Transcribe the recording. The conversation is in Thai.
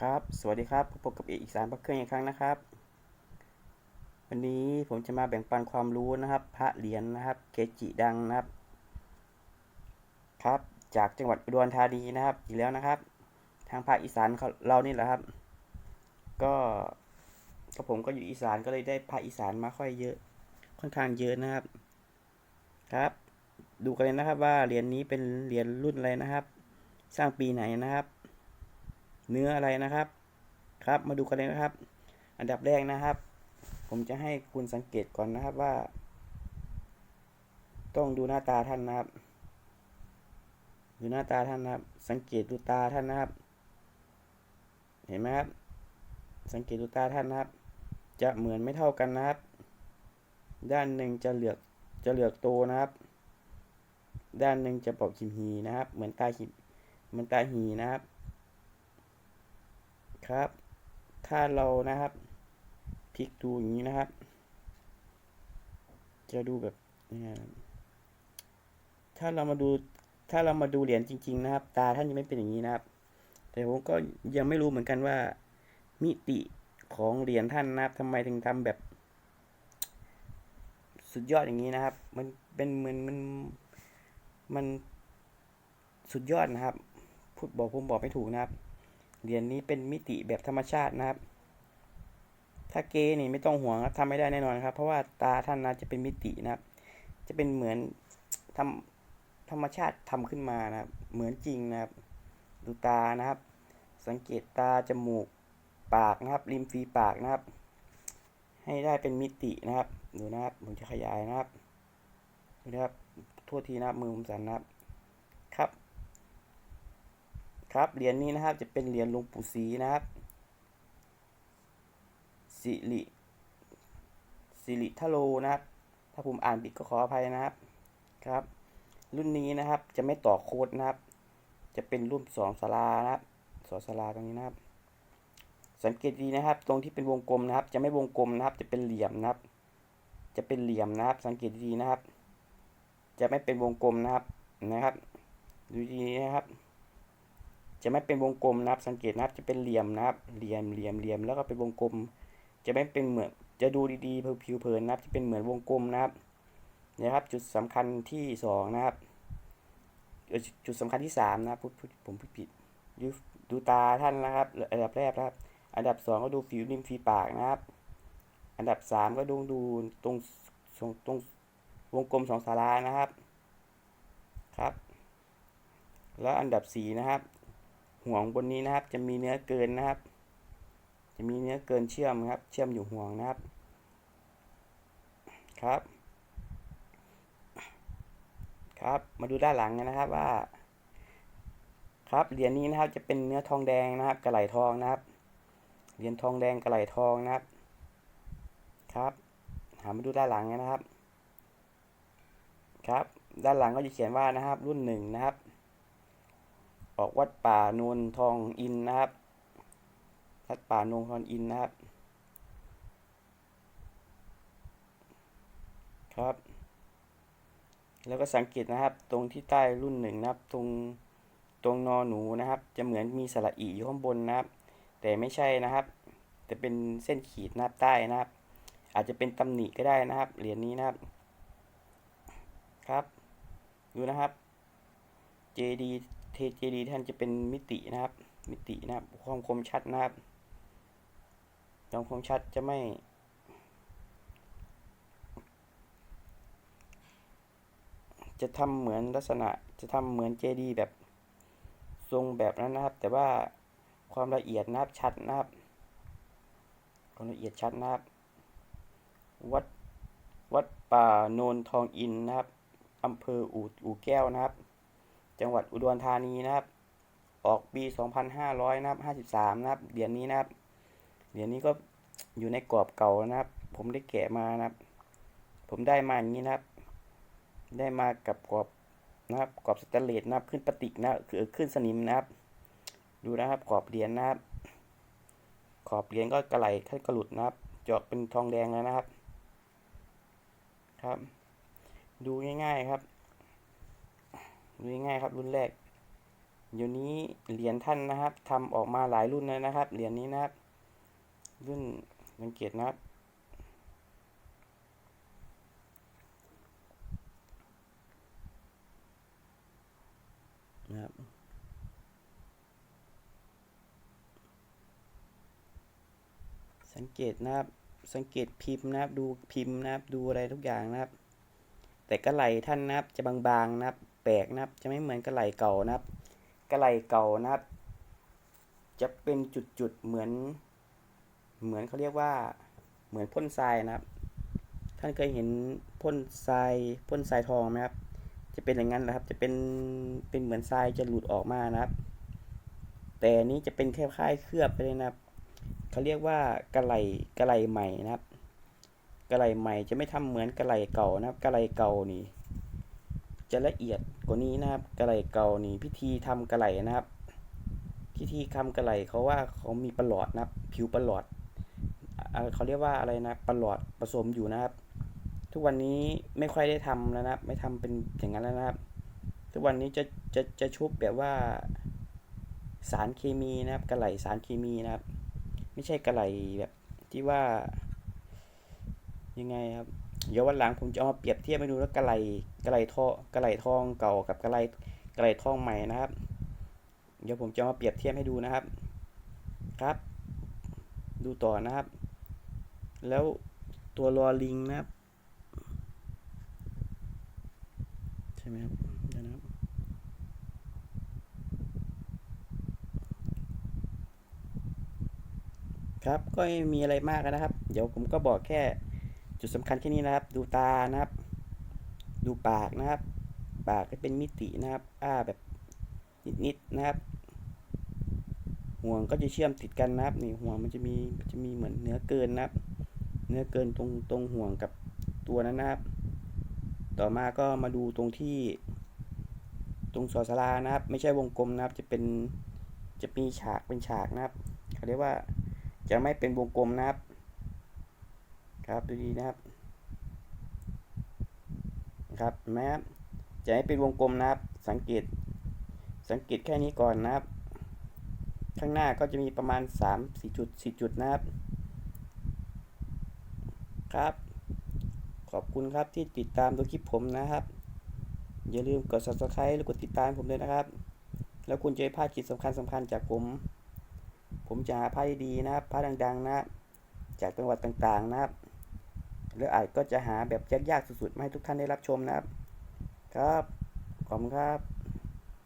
ครับ สวัสดีครับพบกับเอกอีสานพระเครื่องอีกครั้งนะครับ วันนี้ผมจะมาแบ่งปันความรู้นะครับ พระเหรียญนะครับ เกจิดังนะครับ ครับ จากจังหวัดอุดรธานีนะครับ อีกแล้วนะครับ ทางภาคอีสานเขาเรานี่แหละครับ ก็ก็ผมก็อยู่อีสานก็เลยได้ภาคอีสานมาค่อยเยอะ ค่อนข้างเยอะนะครับ ครับ ดูกันเลยนะครับว่าเหรียญนี้เป็นเหรียญรุ่นอะไรนะครับ สร้างปีไหนนะครับ เนื้ออะไรนะครับ ครับ มาดูกันเลยนะครับ อันดับแรกนะครับ ผมจะให้คุณสังเกตก่อนนะครับว่า ต้องดูหน้าตาท่านนะครับ ดูหน้าตาท่านนะครับ สังเกตดูตาท่านนะครับ เห็นไหมครับ สังเกตดูตาท่านนะครับ จะเหมือนไม่เท่ากันนะครับ ด้านหนึ่งจะเหลือกจะเหลือกโตนะครับ ด้านหนึ่งจะปอกหิมหีนะครับ เหมือนตาหิเหมือนตาหีนะครับ ครับ ถ้าเรานะครับพลิกดูอย่างนี้นะครับ จะดูแบบนี้นะครับถ้าเรามาดูถ้าเรามาดูเหรียญจริง ๆ นะครับ ตาท่านยังไม่เป็นอย่างนี้นะครับ แต่ผมก็ยังไม่รู้เหมือนกันว่า มิติของเหรียญท่านนะครับทำไมถึงทำแบบ สุดยอดอย่างนี้นะครับ มันเป็นเหมือนมันมันสุดยอดนะครับพูดบอกผมบอกไม่ถูกนะครับ เหรียญนี้เป็นมิติแบบธรรมชาตินะครับ ถ้าเกนี่ไม่ต้องห่วงครับทำไม่ได้แน่นอนครับ เพราะว่าตาท่านนะจะเป็นมิตินะครับ จะเป็นเหมือนทำธรรมชาติทำขึ้นมานะครับ เหมือนจริงนะครับ ดูตานะครับ สังเกตตาจมูกปากนะครับริมฝีปากนะครับ ให้ได้เป็นมิตินะครับดูนะครับผมจะขยายนะครับดูนะครับโทษทีนะครับมือผมสั่นนะครับ ครับเหรียญนี้นะครับจะเป็นเหรียญหลวงปู่ศรีนะครับสิริสิริทโลนะครับ ถ้าผมอ่านผิดก็ขออภัยนะครับครับ รุ่นนี้นะครับจะไม่ต่อโค้ดนะครับ จะเป็นรุ่นสองสลานะครับสองสลาตรงนี้นะครับ สังเกตดีนะครับ ตรงที่เป็นวงกลมนะครับ จะไม่วงกลมนะครับ จะเป็นเหลี่ยมนะครับ จะเป็นเหลี่ยมนะครับ สังเกตดีนะครับ จะไม่เป็นวงกลมนะครับนะครับ ดูดีนะครับ จะไม่เป็นวงกลมนะครับ สังเกตนะครับจะเป็นเหลี่ยมนะครับ เหลี่ยมเหลี่ยมเหลี่ยมแล้วก็เป็นวงกลม จะไม่เป็นเหมือนจะดูดีๆผิวเผินนะครับ จะเป็นเหมือนวงกลมนะครับนะครับ จุดสำคัญที่สองนะครับ จุดสำคัญที่สามนะครับพูดผมพูดผิดดูดูตาท่านนะครับ อันดับแรกนะครับ อันดับสองก็ดูผิวริมฝีปากนะครับ อันดับสามก็ดูดูตรงตรงวงกลมสองสารานะครับครับ แล้วอันดับสี่นะครับ ห่วงบนนี้นะครับ จะมีเนื้อเกินนะครับ จะมีเนื้อเกินเชื่อมครับ เชื่อมอยู่ห่วงนะครับ ครับ ครับ มาดูด้านหลังกันนะครับว่า ครับเหรียญนี้นะครับจะเป็นเนื้อทองแดงนะครับ กระไหลทองนะครับ เหรียญทองแดงกระไหลทองนะครับ ครับ หามาดูด้านหลังกันนะครับ ครับ ด้านหลังก็จะเขียนว่านะครับ รุ่นหนึ่งนะครับ อกวัดป่าโนนทองอินนะครับ วัดป่าโนนทองอินนะครับ ครับ แล้วก็สังเกตนะครับ ตรงที่ใต้รุ่นหนึ่งนะครับ ตรงตรงนอหนูนะครับ จะเหมือนมีสระอีอยู่ข้างบนนะครับ แต่ไม่ใช่นะครับ แต่เป็นเส้นขีดนะครับใต้นะครับ อาจจะเป็นตำหนิก็ได้นะครับ เหรียญนี้นะครับ ครับ ดูนะครับ JD เท JD ท่านจะเป็นมิตินะครับ มิตินะครับ ความคมชัดนะครับความคมชัดจะไม่ จะทำเหมือนลักษณะจะทำเหมือน JD แบบทรงแบบนั้นนะครับ แต่ว่าความละเอียดนะครับชัดนะครับ ความละเอียดชัดนะครับ วัดวัดป่าโนนทองอินนะครับอำเภออู่อู่แก้วนะครับ จังหวัดอุดรธานีนะครับ ออกปี 2500นะครับ 53 นะครับ เหรียญนี้นะครับ เหรียญนี้ก็อยู่ในกรอบเก่านะครับ ผมได้แกะมานะครับ ผมได้มาอย่างนี้นะครับ ได้มากับกรอบนะครับ กรอบสแตนเลสนะครับ ขึ้นปฏิกนะ คือขึ้นสนิมนะครับ ดูนะครับ กรอบเหรียญนะครับ ขอบเหรียญก็กระไหลขึ้นกระหลุดนะครับ จอกเป็นทองแดงแล้วนะครับ ครับ ดูง่ายๆครับ ดูง่ายครับรุ่นแรกเดี๋ยวนี้เหรียญท่านนะครับทำออกมาหลายรุ่นเลยนะครับเหรียญนี้นะครับรุ่นสังเกตนะครับนะครับสังเกตนะครับ สังเกตพิมพ์นะครับ ดูพิมพ์นะครับ ดูอะไรทุกอย่างนะครับ แต่กระไหลท่านนะครับ จะบางๆนะครับ แปลกนะครับ จะไม่เหมือนกระไหลเก่านะครับกระไหลเก่านะครับ จะเป็นจุดๆเหมือน เหมือนเขาเรียกว่า เหมือนพ่นทรายนะครับ ท่านเคยเห็นพ่นทรายพ่นทรายทองไหมครับ จะเป็นอย่างนั้นนะครับ จะเป็นเป็นเหมือนทรายจะหลุดออกมานะครับ แต่นนี้จะเป็นแค่ค่ายเคลือบไปเลยนะครับเขาเรียกว่ากระไหลกระไหลใหม่นะครับ กระไหลใหม่จะไม่ทำเหมือนกระไหลเก่านะครับกระไหลเก่านี่ จะละเอียดกว่านี้นะครับกระไหลเก่านี่พิธีทำกระไหลนะครับ พิธีทำกระไหลเขาว่าเขามีประหลอดนะครับ ผิวประหลอดเขาเรียกว่าอะไรนะประหลอดผสมอยู่นะครับ ทุกวันนี้ไม่ค่อยได้ทำแล้วนะครับ ไม่ทำเป็นอย่างนั้นแล้วนะครับ ทุกวันนี้จะจะจะชุบแบบว่าสารเคมีนะครับกระไหลสารเคมีนะครับ ไม่ใช่กระไหลแบบที่ว่า ยังไงครับ เดี๋ยววันหลังผมจะเอามาเปรียบเทียบให้ดูแล้วกระไหลกระไหลทองกระไหลทองเก่ากับกระไหลกระไหลทองใหม่นะครับ เดี๋ยวผมจะเอามาเปรียบเทียบให้ดูนะครับ ครับ ดูต่อนะครับ แล้วตัวรอลิงนะครับ ใช่ไหมครับเดี๋ยวนะครับครับ ก็ไม่มีอะไรมากนะครับ เดี๋ยวผมก็บอกแค่ จุดสำคัญแค่นี้นะครับ ดูตานะครับ ดูปากนะครับ ปากก็เป็นมิตินะครับอ้าแบบนิดๆนะครับ ห่วงก็จะเชื่อมติดกันนะครับนี่ห่วงมันจะมีจะมีเหมือนเนื้อเกินนะครับ เนื้อเกินตรงตรงห่วงกับตัวนั้นนะครับ ต่อมาก็มาดูตรงที่ ตรงสอสลานะครับ ไม่ใช่วงกลมนะครับ จะเป็นจะมีฉากเป็นฉากนะครับเขาเรียกว่าจะไม่เป็นวงกลมนะครับ ครับดูดีนะครับครับเห็นไหมครับจะให้เป็นวงกลมนะครับ สังเกต สังเกตแค่นี้ก่อนนะครับ ข้างหน้าก็จะมีประมาณ 3 4จุด4จุดนะครับ ครับ ขอบคุณครับที่ติดตามดูคลิปผมนะครับ อย่าลืมกด subscribe หรือกดติดตามผมด้วยนะครับ แล้วคุณจะไม่พลาดคลิปสำคัญสำคัญจากผม ผมจะหาผ้าดีนะครับผ้าดังๆ นะ จากจังหวัดต่างๆนะครับ หรืออาจก็จะหาแบบยากๆสุดๆมาให้ทุกท่านได้รับชมนะครับ ครับ ขอบคุณครับ